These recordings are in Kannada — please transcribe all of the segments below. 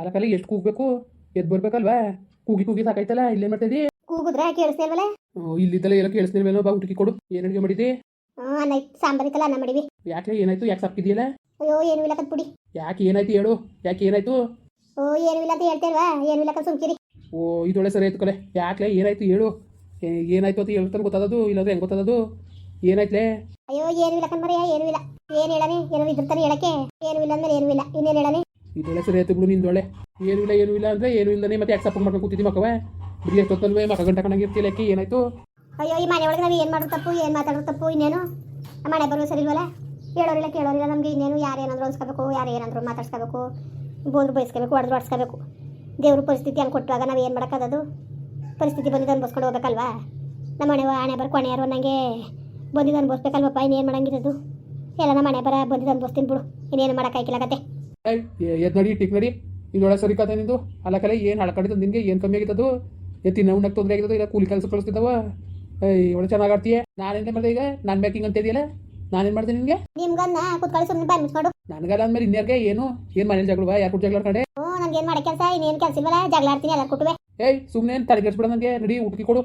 ಅಲಕಲ್ಲ ಎಷ್ಟು ಕೂಗ್ಬೇಕು? ಎದ್ದು ಬರ್ಬೇಕಲ್ವಾ? ಕೂಗಿ ಕೂಗಿ ಸಾಕಾಯ್ತಲ್ಲ ಇಲ್ಲೇನ್ ಮಾಡ್ತಿದ್ದಿ ಕೂಗಿದ್ರೆ ಕೇಳಿಸ್ತಿಲ್ವಲ್ಲ ಇಲ್ಲಿದ್ದಲ್ಲ ಎಲ್ಲ ಕೇಳಿಸ್ತಿಲ್ವೇನೋ ಬಾ ಕೊಡು. ಏನ್ ಅಡುಗೆ ಮಾಡಿದಿ? ಆ ಅನ್ನ ಸಾಂಬಾರಿತ್ತಲ್ಲ ಅನ್ನ ಮಾಡಿವಿ. ಯಾಕೆ ಏನಾಯ್ತು? ಯಾಕೆ ಸಪ್ಪಿದೆಯಲ್ಲ ಅಯ್ಯೋ ಏನು ಇಲ್ಲ ಕತ್ ಪುಡಿ. ಯಾಕೆ ಏನಾಯ್ತು ಹೇಳು? ಯಾಕೆ ಏನಾಯ್ತು? ಓ ಏನು ಇಲ್ಲ ಅಂತ ಹೇಳ್ತೇವಾ ಏನು ಇಲ್ಲ ಕತ್ ಸುಮ್ಕಿರಿ. ಓ ಇದೊಳ್ಳೆ ಸರಿ ಆಯ್ತು ಕಲೆ ಯಾಕೆ ಏನಾಯ್ತು ಹೇಳು? ಏನಾಯ್ತು ಅಂತ ಹೇಳ್ತಾನೆ ಗೊತ್ತಾದದು ಇಲ್ಲಾಂದ್ರೆ ಹೆಂಗ್ ಗೊತ್ತಾದದು ಏನಾಯ್ತಲೆ? ಅಯ್ಯೋ ಏನು ಇಲ್ಲ ಕಣ್ಮರೆಯ ಏನು ಇಲ್ಲ. ಏನು ಹೇಳನೆ ಏನೋ ಇದ್ರತಾನೆ ಹೇಳಕ್ಕೆ. ಏನು ಇಲ್ಲ ಅಂದ್ರೆ ಏನು ಇಲ್ಲ. ಇನ್ನೇನು ಹೇಳನೆ ಇದೊಳ್ಳೆ ಸರಿ ಆಯ್ತು ಬಿಡು ನಿಂದೊಳ್ಳೆ ಏನೂ ಇಲ್ಲ, ಏನು ಇಲ್ಲ ಅಂದರೆ ಏನೂ ಇಲ್ಲನೇ ಮತ್ತೆ ಯಾಕೆ ಸಪೋರ್ಟ್ ಮಾಡ್ಕೊಂಡು ಕೂತಿದ್ದಿ ಮಕ್ಕವೇ? ಬಿಡಿ ಎಷ್ಟೊತ್ತಲ್ವೇ ಮಕ್ಕ ಗಂಟೆ ಕಣಂಗಿರ್ತಿಲ್ಲ ಯಾಕೆ ಏನಾಯ್ತು? ಅಯ್ಯೋ, ಈ ಮನೆ ಒಳಗೆ ನಾವು ಏನು ಮಾಡೋದು ತಪ್ಪು, ಏನು ಮಾತಾಡೋದು ತಪ್ಪು, ಇನ್ನೇನು? ಮನೆ ಬರೋ ಸರಿ ಇಲ್ವಲ್ಲ? ಕೇಳೋರಿಲ್ಲ ಕೇಳೋರಿಲ್ಲ ನಮಗೆ ಇನ್ನೇನು ಯಾರು ಏನಾದ್ರು ಅನ್ಸ್ಕೋಬೇಕು, ಯಾರು ಏನಾದ್ರು ಮಾತಾಡ್ಸ್ಕೋಬೇಕು ಬೋದ್ರು ಬಯಸ್ಕೋಬೇಕು ಹೊಡೆದು ಹೊಡ್ಸ್ಕೋಬೇಕು ದೇವ್ರ ಪರಿಸ್ಥಿತಿ ಹಂಗೆ ಕೊಟ್ಟುವಾಗ ನಾವು ಏನು ಮಾಡೋಕ್ಕದು ಪರಿಸ್ಥಿತಿ ಬಂದಿದ್ದು ಅನ್ಭವಿಸ್ಕೊಂಡು ಹೋಗ್ಬೇಕಲ್ವಾ? ನಮ್ಮ ಮನೆ ಹಣೆ ಬರ ಕೊನೆಯರು ಅನ್ನಂಗೆ ಬಂದಿದ್ದು ಅನ್ಭವಿಸ್ಬೇಕಲ್ವಪ್ಪ, ಇನ್ನೇನು ಮಾಡಂಗಿರೋದು ಎಲ್ಲ ನಮ್ಮ ಮನೆ ಬರ ಬಂದಿದ್ದು ಅನ್ಭವಿಸ್ತೀನಿ ಬಿಡು, ಇನ್ನೇನು ಮಾಡೋಕ್ಕಾಯ್ಕಿಲ್ಲ ಏಯ್ ಎದ್ ನಡಿ ಟಿಕ್ ನಡಿ. ಇದೊಳಗೆ ಸರಿ ಕತೆ ನಿಂದು. ಅಲ್ಲ ಕಲೆ ಏನು ಹಳಕಡಿದ್ದು ನಿನಗೆ ಏನು ಕಮ್ಮಿ ಆಗಿತ್ತದು? ಎತ್ತಿ ನೋವು ನಕ್ ತೊಂದರೆ ಆಗಿದ್ದು ಇಲ್ಲ ಕೂಲಿ ಕೆಲಸ ಕಳಿಸ್ತಿದ್ದಾವ? ಏಯ್ ಒಳ್ಳೆ ಚೆನ್ನಾಗಿ ಆಡ್ತೀಯ? ನಾನೇನು ಮಾಡಿದೆ ಈಗ? ನಾನು ಬೇಕಿಂಗ್ ಅಂತ ಇದೆಯಲ್ಲ ನಾನೇನು ಮಾಡಿದೆ ನಿನಗೆ? ನಿಮ್ಗನ್ನ ಕುತ್ಕೊಳ್ಳಿ ಸುಮ್ಮನೆ ಬಾಯ್ ಮುಚ್ಕೊಂಡು. ನನಗಲ್ಲ ಅಂದ್ಮೇಲೆ ಇನ್ಯಾರಿಗೆ? ಏನು? ಏನು ಮನೇಲಿ ಜಗಳ ಯಾರು ಜಗಳ ಕಡೆ ಹ್ಞೂ ಏನು ಮಾಡೋ ಕೆಲಸ? ಇನ್ನೇನು ಕೆಲಸ ಇಲ್ವಲ್ಲ? ಜಗಳ ಆಡ್ತೀನಿ ಕೊಟ್ಟುವೆ ಏಯ್ ಸುಮ್ಮನೆ ತಲೆಗೆಡ್ಸ್ಬಿಡ ನನಗೆ ನಡಿ ಹುಡುಕಿ ಕೊಡು.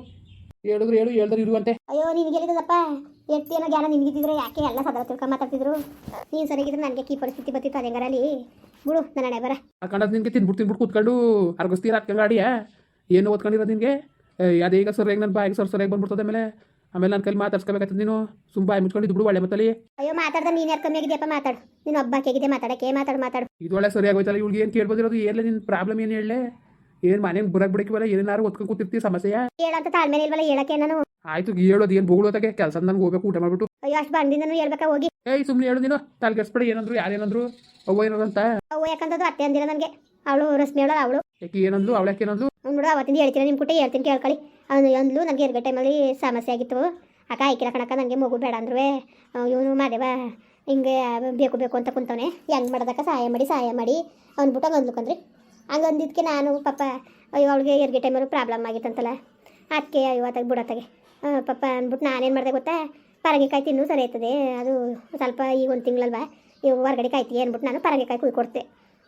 ಹೇಳಿದ್ರು ಹೇಳು ಹೇಳ್ದ್ರೆ ಇರುವಂತೆ ಅಯ್ಯೋ ನಿನಗೆ ಹೇಳಿದಪ್ಪ ಎಷ್ಟೇನೋ ಜ್ಞಾನ ನಿನಗಿದ್ದಿದ್ರೆ ಯಾಕೆ ಎಲ್ಲ ಸದಾ ತಿಳ್ಕೊಂಡು ಮಾತಾಡ್ತಿದ್ರು? ನೀನು ಸರಿಗಿದ್ರೆ ನನಗೆ ಕೀ ಪರಿಸ್ಥಿತಿ ಬರ್ತಿತ್ತು ಗರಲ್ಲಿ ಬಿಡು ನನ್ನ ಹಣೆ ಬರ. ಹಾಕೊಂಡದ್ ನಿನಗೆ ತಿನ್ಬಿಟ್ಟು ತಿನ್ಬಿಟ್ಟು ಕೂತ್ಕೊಂಡು ಅರ್ಗಸ್ತೀರ ಹತ್ಕೊಂಡು ಗಾಡಿಯ ಏನು ಓದ್ಕೊಂಡಿರೋದು ನಿನಗೆ? ಅದೇ ಈಗ ಸರಿಯಾಗಿ ನನ್ನ ಬಾಯಿಗೆ ಸರ್ ಸರಿಯಾಗಿ ಬಂದ್ಬಿಡ್ತದೆ ಆಮೇಲೆ? ಆಮೇಲೆ ನನ್ನ ಕೈಲಿ ಮಾತಾಡ್ಸ್ಕೋಬೇಕಾಗ್ತದೆ ನೀನು? ಸುಮ್ಮ ಬಾಯಿ ಮುಚ್ಕೊಂಡು ಬಿಡು ಒಳ್ಳೆ ಮತ್ತಲ್ಲಿ ಅಯ್ಯೋ ಮಾತಾಡ್ದ ನೀನು ಯಾರು ಕಮ್ಮಿ ಆಗಿದೆಯಪ್ಪ ಮಾತಾಡು. ನೀನು ಒಬ್ಬಾಕಿಗಿದೆ ಮಾತಾಡಕ್ಕೆ? ಮಾತಾಡು ಮಾತಾಡು. ಇದು ಒಳ್ಳೆ ಸರಿಯಾಗಿ ಹೋಯ್ತಲ್ಲ ಇವ್ಳಿಗೆ ಏನು ಕೇಳ್ಬೋದಿರೋದು? ಏನ್ ನಿನ್ನ ಪ್ರಾಬ್ಲಮ್ ಏನು ಹೇಳಲೆ? ಏನು ಮನೆಗೆ ಬರಕ್ಕೆ ಬಿಡಕ್ಕಿವಲ್ಲ ಏನಾರು ಒತ್ಕೊಂಡು ಕೂತಿರ್ತಿ ಸಮಸ್ಯೆಯ? ಹೇಳಂತ ತಾಳ್ಮೇಲೆ ಇಲ್ವಲ್ಲ ಹೇಳಕ್ಕೆ ನಾನು? ಆಯ್ತು ಹೇಳೋದು ಏನು ಬೋಗಳೋತಾಗೆ ಕೆಲಸ ನನಗೆ ಹೋಗ್ಬೇಕು ಊಟ ಮಾಡ್ಬಿಟ್ಟು. ಅಯ್ಯೋ ಅಷ್ಟು ಬಂದಿಂದ ಹೇಳ್ಬೇಕಾ ಹೋಗಿ? ಏಯ್ ಸುಮ್ಮನೆ ಹೇಳು ನೀನು. ತಲೆಗೆಡ್ಸ್ಬೇಡ ಏನಂದ್ರು ಯಾರೇನಂದ್ರು ಅವ್ವ ಏನಂದ್ರು ಅಂತ. ಅವು ಯಾಕಂತದ್ದು ಅತ್ತೆ ಅಂದಿರ ನನಗೆ. ಅವಳು ರಸ್ಮಿ ಅವಳು ಅವಳು. ಯಾಕೆ ಏನಂದ್ಲು? ಅವಳಕ್ಕೆ ಏನಂದ್ಲು? ನೋಡು ಅವತ್ತಿಂದ ಹೇಳ್ತೀನಿ ನಿಮ್ಮ ಕುಟ್ಟೆ ಹೇಳ್ತೀನಿ ಕೇಳ್ಕೊಳ್ಳಿ. ಅವನು ಅಂದ್ಲು ನನಗೆ ಎರಡು ಟೈಮಲ್ಲಿ ಸಮಸ್ಯೆ ಆಗಿತ್ತು. ಅಕ್ಕ ಆಯ್ಕಿರ ಕಣಕ್ಕ ನನಗೆ ಮಗು ಬೇಡ ಅಂದ್ರು ಇವನು ಮಾದೇವ ಹಿಂಗೆ ಬೇಕು ಬೇಕು ಅಂತ ಕುಂತವನೆ. ಹೆಂಗೆ ಮಾಡೋದಕ್ಕ? ಸಹಾಯ ಮಾಡಿ ಸಹಾಯ ಮಾಡಿ. ಅಂದ್ಬಿಟ್ಟು ಹಂಗೆ ಅಂದ್ಲಕಂದ್ರಿ ಹಂಗೆ ಅಂದಿದ್ದಕ್ಕೆ ನಾನು ಪಾಪ ಅಯ್ಯೋ ಅವಳಿಗೆ ಎರಡು ಟೈಮಲ್ಲಿ ಪ್ರಾಬ್ಲಮ್ ಆಗಿತ್ತಂತಲ್ಲ. ಅದಕ್ಕೆ ಅಯ್ಯೋ ಅತ್ತಾಗ ಬಿಡತ್ತಾಗೆ. ಪಾಪ ಅಂದ್ಬಿಟ್ಟು ನಾನೇನು ಮಾಡಿದೆ ಗೊತ್ತಾ? ಪರಂಗಿಕಾಯಿ ತಿನ್ನು ಸರಿ ಆಯ್ತದೆ. ಅದು ಸ್ವಲ್ಪ ಈಗ ಒಂದು ತಿಂಗಳಲ್ವಾ? ಈಗ ಹೊರಗಡೆ ಕಾಯ್ತಿ ಅಂದ್ಬಿಟ್ಟು ನಾನು ಪರಂಗಿಕಾಯಿ ಕುಯ್ ಕೊಡ್ತೆ.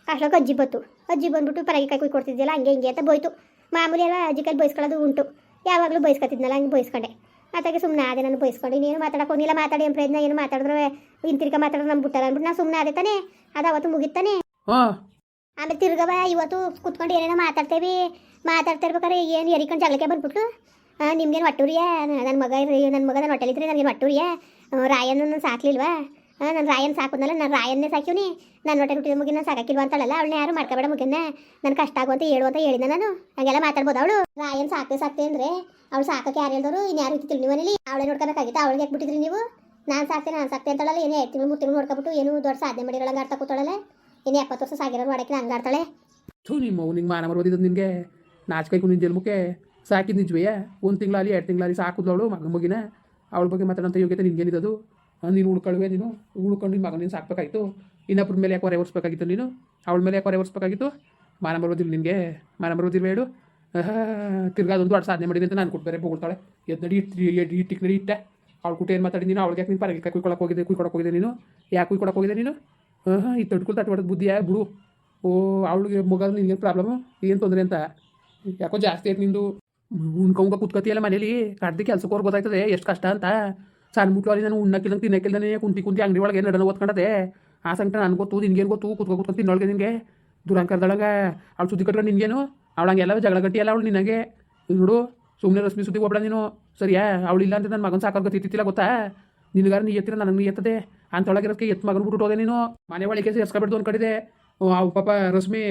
ಅಷ್ಟೊಳಗೆ ಅಜ್ಜಿ ಬತ್ತು ಅಜ್ಜಿ ಬಂದ್ಬಿಟ್ಟು ಪರಂಗಿಕಾಯಿ ಕುಯ್ ಕೊಡ್ತಿದ್ದಿಲ್ಲ ಹಂಗೆ ಹಿಂಗೆ ಅಂತ ಬೋಯ್ತು. ಮಾಮೂಲಿ ಎಲ್ಲ ಅಜ್ಜಿ ಕೈ ಬಯಸ್ಕೊಳ್ಳೋದು ಉಂಟು. ಯಾವಾಗಲೂ ಬಯಸ್ಕೊತಿದ್ನಲ್ಲ ಹಂಗೆ ಬಯಸ್ಕೊಂಡೆ ಅದಕ್ಕೆ ಸುಮ್ಮನೆ ಅದೇ ನಾನು ಬಯಸ್ಕೊಂಡು ಇನ್ನೇನು ಮಾತಾಡೋಕೆ ಹೋಗಿಲ್ಲ ಮಾತಾಡಿ ಏನು ಪ್ರಯತ್ನ ಏನು ಮಾತಾಡಿದ್ರೆ ಹಿಂತಿರ್ಗ ಮಾತಾಡಿದ್ರೆ ನಮ್ಮ ಬಿಟ್ಟಲ್ಲ ಅಂದ್ಬಿಟ್ಟು ನಾನು ಸುಮ್ಮನೆ ಅದೇ ತಾನೆ. ಅದು ಅವತ್ತು ಮುಗಿತಾನೆ. ಆಮೇಲೆ ತಿರ್ಗವ ಇವತ್ತು ಕುತ್ಕೊಂಡು ಏನೇನೋ ಮಾತಾಡ್ತೇವೆ. ಮಾತಾಡ್ತಾ ಇರ್ಬೇಕಾದ್ರೆ ಏನು ಎರಿಕೊಂಡು ಜಗಳಕ್ಕೆ ಬಂದ್ಬಿಟ್ಟು ನಿಮ್ಗೇನು ಒಟ್ಟೂರಿಯ ನನ್ನ ಮಗ ಇರ್ರಿ ನನ್ನ ಮಗ ನನ್ನ ಹೊಟ್ಟೆಲಿದ್ರೆ ನನಗೇನು ಒಟ್ಟೂರಿಯ ರಾಯನ ಸಾಕ್ಲಿಲ್ವಾ? ನಾನು ರಾಯನ್ ಸಾಕೋದ್ನಲ್ಲ, ನಾನು ರಾಯನ್ನೇ ಸಾಕಿವ್ನಿ ನಾನು ಹೊಟ್ಟೆ ಹುಟ್ಟಿದ ಮುಗಿನ ಸಾಕಿಲ್ವಾ ಅಂತಳಲ್ಲ, ಅವಳನ್ನ ಯಾರು ಮಾಡ್ಕೋಬೇಡ ಮುಗಿನ. ನನ್ಗೆ ಕಷ್ಟ ಆಗುವಂತ ಹೇಳು ಅಂತ ಹೇಳಿದ ನಾನು. ಹಂಗೆಲ್ಲ ಮಾತಾಡ್ಬೋದು ಅವಳು. ರಾಯನ್ ಸಾಕ್ತೆ ಸಾಕ್ತೆ ಅಂದ್ರೆ ಅವಳು ಸಾಕಕ್ಕೆ ಯಾರು ಹೇಳಿದವರು ಇನ್ಯಾರು ಯಾರು ಇತ್ತಿಲ್ಲ ನೀವು ಮನೇಲಿ? ಅವಳೇ ನೋಡ್ಕೋಬೇಕಾಗಿತ್ತು. ಅವಳಿಗೆ ಹಾಕ್ಬಿಟ್ಟಿದ್ರಿ ನೀವು? ನಾನು ಸಾಕ್ತೆ ನಾನು ಸಾಕ್ತೆ ಅಂತಳಲ್ಲ, ಏನೇ ಎರಡು ತಿಂಗಳು ಮೂರು ನೋಡ್ಕೊಬಿಟ್ಟು ಏನು ದೊಡ್ಡ ಸಾಧನೆ ಮಾಡಿರೋಳಂಗೆ ಆಡ್ತಾ ಕೂತಾಳಲ್ಲ. ಇನ್ನೇ ಎಪ್ಪತ್ತು ವರ್ಷ ಸಾಗಿರೋರು ಮಾಡಕ್ಕೆ ಹಂಗೆ ಆಡ್ತಾಳೆ. ಥೂ, ನಿಮ್ಮ ನಿಂಗೆ ಮಾನ ಮರೋದಿದ್ದು ನಿನಗೆ. ನಾಚಿಕೈಕು ಸಾಕಿದ್ ನಿಜವೇ ಒಂದು ತಿಂಗಳಲ್ಲಿ ಎರಡು ತಿಂಗಳಲ್ಲಿ ಸಾಕಿದ್ಲವಳು ಮಗನ ಮಗಿನ. ಅವಳ ಬಗ್ಗೆ ಮಾತಾಡೋಂಥ ಯೋಗ್ಯತೆ ಅದು ನೀನು ಉಳ್ಕೊಳ್ಳುವೆ ನೀನು. ಉಳ್ಕೊಂಡು ನಿನ್ನ ಮಗನ ನೀನು ಸಾಕಬೇಕಾಯ್ತು. ಇನ್ನೊಬ್ಬರ ಮೇಲೆ ಯಾಕೆ ಹೊರೆ ಒರೆಸ್ಬೇಕಾಗಿತ್ತು ನೀನು? ಅವಳ ಮೇಲೆ ಯಾಕೆ ಹೊರೆ ಒರೆಸ್ಬೇಕಾಗಿತ್ತು? ಮಾನ ಬರೋದಿಲ್ಲ ನಿನಗೆ. ಮಾನ ಬರೋದಿಲ್ಲ ಹೇಳು. ತಿರ್ಗಾ ಅದೊಂದು ದೊಡ್ಡ ಸಾಧನೆ ಮಾಡಿದೆ ಅಂತ ನಾನು ಕೊಟ್ಟು ಬೋಗ್ತಾಳೆ ಎದ್ದು ನಡಿ ಇಟ್ಟು ಇಟ್ಟಿಗೆ ನಡಿ ಇಟ್ಟೆ. ಅವಳು ಕುಟ್ಟು ಏನು ಮಾತಾಡಿ ಅವಳಿಗೆ ಯಾಕೆ ನೀನು ಪರಗೆ ಕುಯ್ಕೊಳಕ್ಕೆ ಹೋಗಿದೆ ಕುಯ್ಕೊಳಕ್ಕೆ ಹೋಗಿದೆ ನೀನು? ಯಾಕೆ ಕುಯ್ಕೊಳಕ್ಕೆ ಹೋಗಿದೆ ನೀನು? ಹಾಂ ಈ ತಡ್ಕೊಳ್ತಾ ಬುದ್ಧಿ ಯಾ ಬಿಡು. ಓ, ಅವಳಿಗೆ ಮಗ ನಿನಗೇನು ಪ್ರಾಬ್ಲಮ್ಮು ಏನು ತೊಂದರೆ ಅಂತ? ಯಾಕೋ ಜಾಸ್ತಿ ಆಯ್ತು ನಿಂದು. ಉಣ್ಕೊಂಬ ಕುತ್ಕತಿಯಲ್ಲ ಮನೇಲಿ? ಕಡ್ದು ಕೆಲ್ಸಕ್ಕೆ ಹೋಗಿ ಗೊತ್ತಾಯ್ತದೆ ಎಷ್ಟು ಕಷ್ಟ ಅಂತ. ಸಣ್ಣ ಅಲ್ಲಿ ನಾನು ಉಣ್ಣಕ್ಕಿಲ್ಲ ತಿನ್ನಕ್ಕಿಲ್ದಾನೆ ಕುಂತಿ ಕುಂತಿ ಅಂಗಡಿ ಒಳಗೆ ನಡನ ಓದ್ಕೊಂಡದೆ. ಆ ಸಂಕಟ ನನಗೆ ಗೊತ್ತು ನಿನ್ಗೇನು ಗೊತ್ತು? ಕುತ್ಕೊ ಕುತ್ಕೊಂಡು ತಿನ್ನೊಳಗೆ ನಿನಗೆ. ದುರಂಕರ್ದೊಳಗೆ ಅವಳು ಸುದ್ದಿ ಕಟ್ಟರೆ ನಿನ್ಗೇನು? ಅವಳಂಗೆಲ್ಲ ಜಗಳ ಗಟ್ಟಿ ಅಲ್ಲ ಅವಳು ನಿನಗೆ. ನೋಡು ಸುಮ್ಮನೆ ರಶ್ಮಿ ಸುದ್ದಿ ಒಬ್ಬಳ ನೀನು. ಸರಿಯಾ? ಅವಳಿಲ್ಲ ಅಂತ ನನ್ನ ಮಗನ ಸಾಕೋ ಗೊತ್ತಿತ್ತಿಲ್ಲ ಗೊತ್ತಾ? ನಿನಗಾರ ನೀ ಎತ್ತಿರ, ನನಗೆ ನೀ ಎತ್ತದೆ. ಅಂತೊಳಗಿರೋಕ್ಕೆ ಎತ್ತು ಮಗನ ಬಿಟ್ಟು ಹೋದೆ ನೀನು. ಮನೆ ಒಳಗೆ ಸೇರಿಸ್ಕೊಬಿಡ್ದು ಅನ್ಕೊಂಡಿದೆ. ಅವು ಪಾಪ ರಶ್ಮಿ,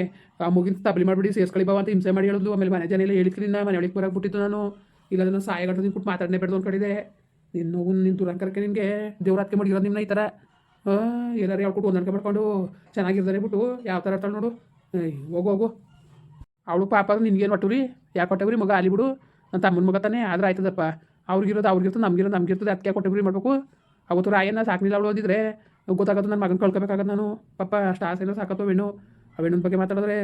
ಆ ಮುಗಿನ ತಪ್ಪಲಿ ಮಾಡಿಬಿಡಿ, ಸೇರ್ಸ್ಕೊಳ್ಳಿ ಬಾವ ಅಂತ ಹಿಂಸೆ ಮಾಡಿ ಹೇಳಿದ್ಲು. ಆಮೇಲೆ ಮನೆ ಜನ ಎಲ್ಲ ಹೇಳಿದ್ರಿ ನಾ ಮನೆ ಒಳಗೆ ಬರಕ್ಕೆ ಬಿಟ್ಟಿತ್ತು ನಾನು. ಇಲ್ಲ ನನ್ನ ಸಾಯಗಟ್ಟು ನಿಂತು ಬಿಟ್ಟು ಮಾತಾಡನೆ ಬೇಡ್ದು ಅಂದ್ಕೊಂಡಿದೆ ನಿನ್ನ ಹೋಗು ನಿನ್ನ ದುರಂಕರಕ್ಕೆ ನಿನಗೆ ದೇವ್ರಾತ್ಕೆ ಮಾಡಿರೋದು ನಿಮ್ಮನ್ನ ಈ ಥರ ಎಲ್ಲರೂ ಹೇಳ್ಕೊಟ್ಟು ಒಂದನ್ಕೆ ಮಾಡ್ಕೊಂಡು ಚೆನ್ನಾಗಿರ್ತಾರೆ ಬಿಟ್ಟು, ಯಾವ ಥರ ಇರ್ತಾಳೆ ನೋಡು. ಹೋಗು ಹೋಗು. ಅವಳು ಪಾಪ ನಿನ್ಗೇನು ರೀ? ಯಾಕೆ ಕೊಟ್ಟವ್ರಿ ಮಗ ಅಲ್ಲಿ ಬಿಡು. ನನ್ನ ತಮ್ಮನ ಮಗ ತಾನೇ, ಆದ್ರೆ ಆಯ್ತದಪ್ಪ. ಅವ್ರಿಗಿರೋದು ಅವ್ರಿಗಿರ್ತದೆ, ನಮಗಿರೋದು ನಮಗಿರ್ತದೆ ಅದಕ್ಕೆ ಕೊಟ್ಟವ್ರಿ ಮಾಡಬೇಕು? ಅವತ್ತು ರಾಯನ್ನ ಸಾಕ್ನಿಲ್ಲ ಅವಳು ಓದಿದ್ರೆ ಗೊತ್ತಾಗೋದು ನನ್ನ ಮಗನ ಕಳ್ಕೋಬೇಕಾಗತ್ತೆ ನಾನು. ಪಾಪ ಅಷ್ಟು ಆಸೆನ ಸಾಕತ್ತೋ ಹೆಣ್ಣು ಆ ಹೆಣ್ಣಿನ ಬಗ್ಗೆ ಮಾತಾಡಿದ್ರೆ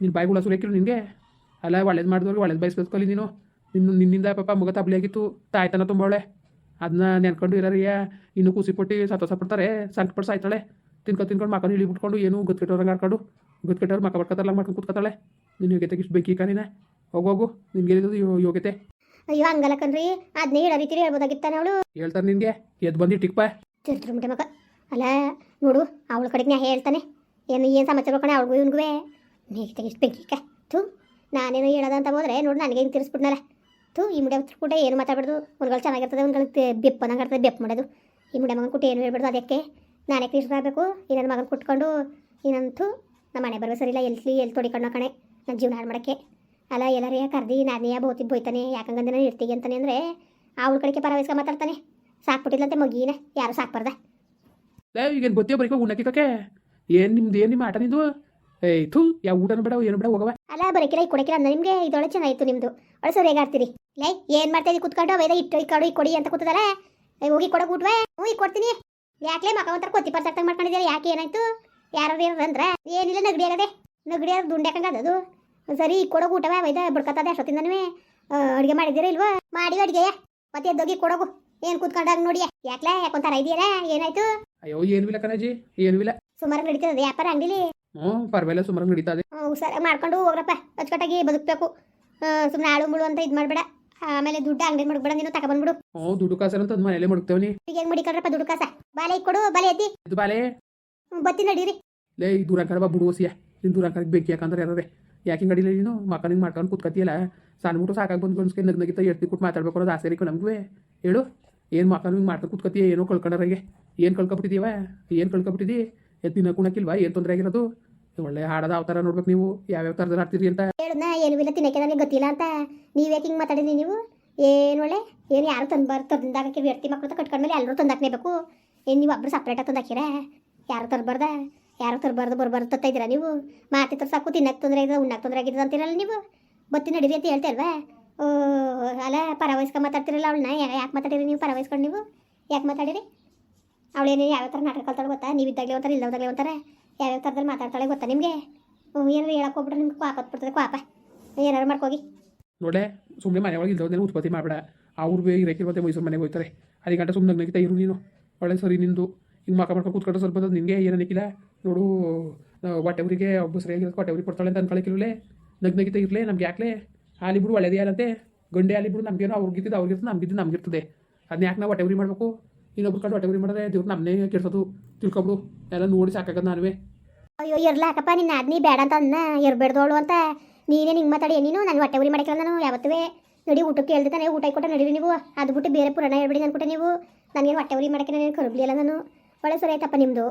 ನಿನ್ನ ಬಾಯಿಗಳ ಸುರೇಕಿರು ನಿನಗೆ? ಅಲ್ಲ ಒಳ್ಳೇದು ಮಾಡಿದ್ರು ಒಳ್ಳೇದು ಬಯಸ್ಬೇಕಲ್ಲಿ ನೀನು. ನಿನ್ನ ನಿನ್ನಿಂದ ಪಾಪ ಮಗ ತಬ್ಲಿ ಆಗಿತ್ತು ತಾಯ್ತನ ತುಂಬವಳೆ. ಅದನ್ನ ನೆನ್ಕೊಂಡು ಇರೋರಿಯ. ಇನ್ನೂ ಕೂಸಿ ಪಟ್ಟಿ ಸಂತೋಷ ಪಡ್ತಾರೆ. ಸಂಕಟ ಪಟ್ಟು ಸಾಯ್ತಾಳೆ. ತಿನ್ಕೊಂಡು ತಿನ್ಕೊಂಡು ಮಕ್ಕಳು ಇಳಿ ಬಿಟ್ಕೊಂಡು ಏನು ಗೊತ್ತಿಟ್ಟವ್ರಂಗೆ ಹಾಕೊಂಡು ಗೊತ್ಕಟ್ಟವ್ರು ಮಕ್ಕ ಬರ್ಕತ್ತಲ್ಲ ಮಾಡ್ಕೊಂಡು ಕೂತ್ಕೊತಾಳೆ. ನಿನ್ನ ಯೋಗ್ಯತೆಗೆ ಇಷ್ಟು ಬೇಕಿ ಕಾನಿನ ಹೋಗು ಹೋಗು. ನಿನ್ಗೇನಿದ್ದು ಯೋ ಯೋಗ್ಯತೆ? ಅಯ್ಯೋ ಹಂಗಲ್ಲ ಕಣ್ರಿ. ಅದನ್ನೇ ಹೇಳೋ ರೀತಿ ಹೇಳ್ಬೋದಾಗಿತ್ತಾನೆ ಅವಳು. ಹೇಳ್ತಾರೆ ನಿನಗೆ. ಎದ್ದು ಬಂದಿ ಟಿಕ್ಪ ಚಂದ್ರ ಮುಟ್ಟೆ ಮಗ ಅಲ್ಲ, ನೋಡು, ಅವಳ ಕಡೆಗೆ ನಾ ಹೇಳ್ತಾನೆ. ಏನು ಏನು ಸಮಾಚಾರ ಕಣೆ ಅವಳಿಗೂ ಇವನಿಗೂ. ನೀಗ ತೆಗಿಸ್ ಬೆಂಕಿಕ ಥೂ, ನಾನೇನು ಹೇಳೋದಂತ ಹೋದ್ರೆ ನೋಡು ನನಗೆ ಹಿಂಗೆ ತಿರ್ಸ್ಬಿಟ್ನಲ್ಲ. ಥೂ, ಈ ಮುಡೆ ಕೂಡ ಏನು ಮಾತಾಡ್ಬಾರ್ದು. ಒಂದ್ಗಳು ಚೆನ್ನಾಗಿರ್ತದೆ ಒಂದ್ಗಳು ಬೆಪ್ಪ ಇರ್ತದೆ ಬೆಪ್ಪ ಮಾಡೋದು. ಈ ಮುಡೆ ಮಗನ ಕೊಟ್ಟು ಏನು ಹೇಳ್ಬಾರ್ದು ಅದಕ್ಕೆ ನಾನೇ ಕೃಷ್ಣ ಈ ನನ್ನ ಮಗನ ಕುಟ್ಕೊಂಡು ಇನ್ನಂತೂ ನಮ್ಮ ಮನೆ ಬರೋ ಸರಿಲ್ಲ ಎಲ್ಲಿ ಎಲ್ಲಿ ತೊಡಿಕೊಂಡು ಕಣೆ ನನ್ನ ಜೀವನ ಹಾಳು ಮಾಡೋಕ್ಕೆ. ಅಲ್ಲ, ಎಲ್ಲರೇ ಕರ್ದು ನಾನೇ ಬೋತಿ ಬೋಯ್ತಾನೆ, ಯಾಕಂಗಂದ್ರೆ ನಾನು ಇರ್ತೀವಿ ಅಂತಾನೆ ಅಂದರೆ, ಅವಳ ಕಡೆಗೆ ಪರವಹಿಸ್ಕ ಮಾತಾಡ್ತಾನೆ. ಸಾಕ್ಬಿಟ್ಟಿಲ್ಲಂತೆ ಮಗೀನ, ಯಾರು ಸಾಕ್ಬಾರ್ದ? ಲೇ ಈಗೇನು ಗೊತ್ತೇ ಬರೀಕೋ ಉಣ್ಣಕ್ಕಿಕ್ಕಕ್ಕೆ ಏನು ನಿಮ್ದು, ಏನು ನಿಮ್ಮ ಆಟ ನಿಂದು? ಏಯ್ ಥೂ ಯಾವ ಊಟನೂ ಬೇಡ, ಏನು ಬೇಡ ಹೋಗವ ಅಲ್ಲ ಬರಕಿಲ್ಲ ಈ ಕೊಡಕಿಲ್ಲ ಅಂದ ನಿಮಗೆ? ಇದೊಳೆ ಚೆನ್ನಾಗಿತ್ತು ನಿಮ್ದು. ಒಳ್ಳೆ ಹೇಗಾಡ್ತೀರಿ ಲೈ, ಏನ್ ಮಾಡ್ತಾ ಇದ್ದೀವಿ ಕುತ್ಕೊಂಡು ವೇದ ಇಟ್ಟು, ಈ ಕಾಡು ಕೊಡಿ ಅಂತ ಕೂತದಲ್ಲ ಹೋಗಿ ಕೊಡೋ ಊಟವೇ. ಹ್ಞೂ, ಈಗ ಕೊಡ್ತೀನಿ. ಯಾಕೆ ಮಕ ಒಂಥರ ಕೊತ್ತಿ ಪರ್ಸಕ್ತಂಗೆ ಮಾಡ್ಕೊಂಡಿದ್ದೀರಾ? ಯಾಕೆ ಏನಾಯ್ತು? ಯಾರು ಅಂದ್ರೆ? ಏನಿಲ್ಲ, ನಗಡಿ ಆಗದೆ. ನಗಡಿ ಆಗ ದುಂಡ್ಯಾಕಂಗ ಅದು ಸರಿ, ಈಗ ಕೊಡೋ ಊಟವೇ ವೈದ ಬಿಡ್ಕತ್ತದೆ ಅಷ್ಟೊತ್ತಿಂದನೂ. ಅಡುಗೆ ಮಾಡಿದ್ದೀರಾ ಇಲ್ವಾ? ಮಾಡಿ, ಅಡುಗೆಯ. ಮತ್ತೆ ಎದ್ದೋಗಿ ಕೊಡೋಗು. ಏನು ಕೂತ್ಕೊಂಡಾಗ ನೋಡಿ ಯಾಕ್ಲ ಯಾಕೊಂತಾರ ಇದೆಯಲ್ಲ ಏನಾಯ್ತು? ಅಯ್ಯೋ ಏನೂ ಇಲ್ಲ ಕಣಜಿ ಏನೂ ಇಲ್ಲ. ಸುಮಾರು ನಡೀತದೆ ವ್ಯಾಪಾರ ಅಂಗಡಿಲಿ? ಹ್ಞೂ ಪರವಾಗಿಲ್ಲ ಸುಮಾರು ನಡೀತದೆ. ಹ್ಞೂ ಸರಿ ಮಾಡ್ಕೊಂಡು ಹೋಗ್ರಪ್ಪ ಅಚ್ಚುಕಟ್ಟಾಗಿ ಬದುಕಬೇಕು. ಸುಮ್ಮನೆ ಆಳು ಮುಳು ಅಂತ ಇದ್ ಮಾಡಬೇಡ. ಆಮೇಲೆ ದುಡ್ಡು ಅಂಗಡಿ ಮಾಡ್ಬೇಡ ನೀನು ತಗೊಬಂದ್ಬಿಡು ಹ್ಞೂ ದುಡ್ಡು ಕಾಸರ ಅಂತ ಮನೆಯಲ್ಲೇ ಮನೇಲೆ ಮಡಗ್ತೇವನಿ. ಈಗ ಹೆಂಗ್ ಮಡಿಕೊಳ್ರಪ್ಪ ದುಡ್ಡು ಕಾಸ? ಬಾಲೆ ಕೊಡು ಬಾಲೆ ಎತ್ತಿ. ಇದು ಬಾಲೆ. ಬತ್ತಿ ನಡೀರಿ. ಲೇ ಈ ದೂರ ಕಡೆ ಬಾ ಬಿಡು ಓಸಿಯ ನಿನ್ನ ದೂರ ಕಡೆಗೆ ಬೇಕು ಯಾಕಂದ್ರೆ ಯಾರೇ ಯಾಕೆ ಗಡಿಲ್ಲ ನೀನು? ಮಕ್ಕ ನಿಂಗೆ ಮಾಡ್ಕೊಂಡು ಕುತ್ಕತಿಯಲ್ಲ ಸಣ್ಣ ಮುಟ್ಟು ಸಾಕಾಗಿ ಬಂದು ಗನ್ಸ್ಕೆ ನಗ್ ನಗಿತ ಎಡ್ತಿ ಕೊಟ್ಟು ಮಾತಾಡ್ಬೇಕು ಅನ್ನೋದು ಆಸೆ ರೀ ನಮ್ಗೆ ಹೇಳು. ಏನು ಮಕ್ಕ ಹಿಂಗೆ ಮಾಡ್ತಾ ಕೂತ್ಕೊತೀಯ ಏನೋ ಕಳ್ಕೊಂಡಾರಿಗೆ ಏನು ಕಳ್ಕೊಬಿಟ್ಟಿದೀವ? ಏನು ಕಳ್ಕೊಬಿಟ್ಟಿದಿ? ಎತ್ತಿನ ಕುಣಕ್ಕಿಲ್ವಾ? ಏನು ತೊಂದರೆ ಆಗಿರೋದು? ಒಳ್ಳೆ ಹಾಡದ ಅವತಾರ ನೋಡ್ಬೇಕು ನೀವು. ಯಾವ್ಯಾವ ಥರದಲ್ಲಿ ಆಡ್ತೀರಿ ಅಂತ? ಹೇಳುದ್ನ ಏನು ಇಲ್ಲ, ತಿನ್ನಕ್ಕೆ ನನಗೆ ಗೊತ್ತಿಲ್ಲ ಅಂತ. ನೀವ್ಯಾಕೆ ಹಿಂಗೆ ಮಾತಾಡಿದ್ರಿ ನೀವು? ಏನು ಒಳ್ಳೆ? ಏನು ಯಾರು ತಂದ್ಬಾರ್ದು ತಂದಾಗಕ್ಕೆ ವ್ಯಕ್ತಿ ಮಕ್ಕಳು ಕಟ್ಕೊಂಡ್ಮೇಲೆ ಎಲ್ಲರೂ ತಂದಾಕ್ಲೇಬೇಕು ಏನು ನೀವು ಒಬ್ಬರು ಸಪ್ರೇಟಾಗಿ ತಂದಾಕಿರ ಯಾರು ತರಬಾರ್ದ? ಯಾರು ತರಬಾರ್ದು ಬರಬಾರ್ದು ತತ್ತಾ ನೀವು? ಮಾತಿ ಸಾಕು ತಿನ್ನಕ್ಕೆ ತೊಂದರೆ ಆಗಿದೆ ಉಣ್ಣಕ್ಕೆ ತೊಂದರೆ ಆಗಿದೆ ಅಂತೀರಲ್ಲ ನೀವು? ಬತ್ತಿ ನಡೀರಿ ಅಂತ ಹೇಳ್ತಾರಲ್ವಾ ಓ ಅಲ್ಲ ಪರವಯಸ್ಕ ಮಾತಾಡ್ತಿರಲ್ಲ ಅವಳನ್ನ? ಯಾಕೆ ಮಾತಾಡಿರಿ ನೀವು ಪರವಹಿಸ್ಕೊಂಡು ನೀವು? ಯಾಕೆ ಮಾತಾಡಿರಿ? ಅವಳೇನೇ ಯಾವ ಥರ ನಾಟಕ ಕಲ್ತಾಳೆ ಗೊತ್ತಾ? ನೀವು ಇದ್ದಾಗಲೇ ಒಂಥರ ಇಲ್ಲದಾಗಲೇ ಒಂಥರ? ಯಾವ್ಯಾವ ಥರದಲ್ಲಿ ಮಾತಾಡ್ತಾಳೆ ಗೊತ್ತಾ ನಿಮಗೆ? ಏನಾರು ಹೇಳಕ್ಕೆ ಹೋಗ್ಬಿಟ್ರೆ ನಿಮ್ಗೆ ಕ್ವಾಪ ಹತ್ಬಿಡ್ತದೆ ಕ್ವಾಪ ಏನಾರು ಮಾಡ್ಕೋಗಿ ನೋಡೆ ಸುಮ್ಮನೆ ಮನೆ ಒಳಗೆ ಉತ್ಪತ್ತಿ ಮಾಡಬೇಡ. ಅವ್ರು ಬೇ ಮತ್ತೆ ಮೈಸೂರು ಮನೆಗೆ ಹೋಗ್ತಾರೆ. ಅದೇ ಗಂಟೆ ಸುಮ್ಮನೆ ನಗಿತಾ ಇರು ನೀನು. ಒಳ್ಳೆ ಸರಿ ನಿಂದು. ಹಿಂಗೆ ಮಕ್ಕ ಮಾಡ್ಕೊಂಡು ಕೂತ್ಕೊಂಡು ಸ್ವಲ್ಪ ನಿನಗೆ ಏನಕ್ಕಿಲ್ಲ ನೋಡು ಹೊಟ್ಟೆ ಊರಿಗೆ ಒಬ್ಬ ಸರಿಯಾಗಿರೋದು ಹೊಟ್ಟೆ ಊರಿಗೆ ಕೊಡ್ತಾಳೆ ಅಂತ ನಗ್ ನಗಿತಾ ಇರಲೇ, ನಮ್ಗೆ ಯಾಕಲೇ? ಹಾಲಿಬ್ರು ಒಳ್ಳೇದೇ ಯಾರಂತೆ ಗಂಡೆ ಹಾಲಿಬ್ರು ನಮಗೇನೋ ಅವ್ರಿಗಿದ್ದು ಅವ್ರಿಗಿರ್ತದೆ ನಮಗಿದ್ದು ನಮಗಿರ್ತದೆ ಅದನ್ನ ಯಾಕೆ ನಾವು ಹೊಟ್ಟೆ ಉರಿ ಮಾಡಬೇಕು? ಇನ್ನೊಬ್ರು ಕಂಡು ಹೊಟ್ಟೆ ಉರಿ ಮಾಡಿದ್ರೆ ದೇವ್ರು ನಮ್ಮನ್ನೇ ಕೆಡ್ಸೋದು. ತಿಳ್ಕೊಬಿಡು. ಎಲ್ಲ ನೋಡಿ ಸಾಕಾಗದ ನಾನುವೇ. ಅಯ್ಯೋ ಇರ್ಲಾಕಪ್ಪ ನಿನ್ನ ಅದ್ನಿ ಬೇಡ ಅಂತ ಅನ್ನ ಇರ್ಬೇಡ್ದೋಳು ಅಂತ. ನೀನೇ ಹಿಂಗೆ ಮಾತಾಡಿ ನೀನು ನಾನು ಹೊಟ್ಟೆ ಮಾಡಿಕೊಳ್ಳ ಮಾಡಿಕಲ್ಲ ನಾನು ಯಾವತ್ತೂ ನೋಡಿ ಊಟಕ್ಕೆ ಹೇಳ್ತಾನೆ ಊಟ ಕೊಟ್ಟ ನಡೀರಿ ನೀವು. ಅದು ಬಿಟ್ಟು ಬೇರೆ ಪುರಾಣ ಹೇಳ್ಬಿಡಿ ಅನ್ಬಿಟ್ಟೆ ನೀವು. ನನಗೇನು ಹೊಟ್ಟೆ ಉರಿ ಮಾಡಕ್ಕೆ ನಾನು ಕರುಬ್ಲಿಲ್ಲ ನಾನು. ಒಳ್ಳೆ ಸರಿ ಆಯ್ತಪ್ಪ ನಿಮ್ಮದು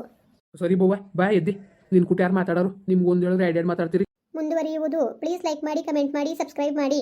ಸರಿ ಬೋವ ಬಾ ಎದ್ದಿ. ನಿನ್ನ ಕುಟ್ಟ ಯಾರು ಮಾತಾಡೋರು. ನಿಮ್ಗೆ ಒಂದು ಹೇಳಿದ್ರೆ ಎರಡು ಮಾತಾಡ್ತೀರಿ. ಮುಂದುವರಿಯುವುದು. ಪ್ಲೀಸ್ ಲೈಕ್ ಮಾಡಿ ಕಮೆಂಟ್ ಮಾಡಿ ಸಬ್ಸ್ಕ್ರೈಬ್ ಮಾಡಿ.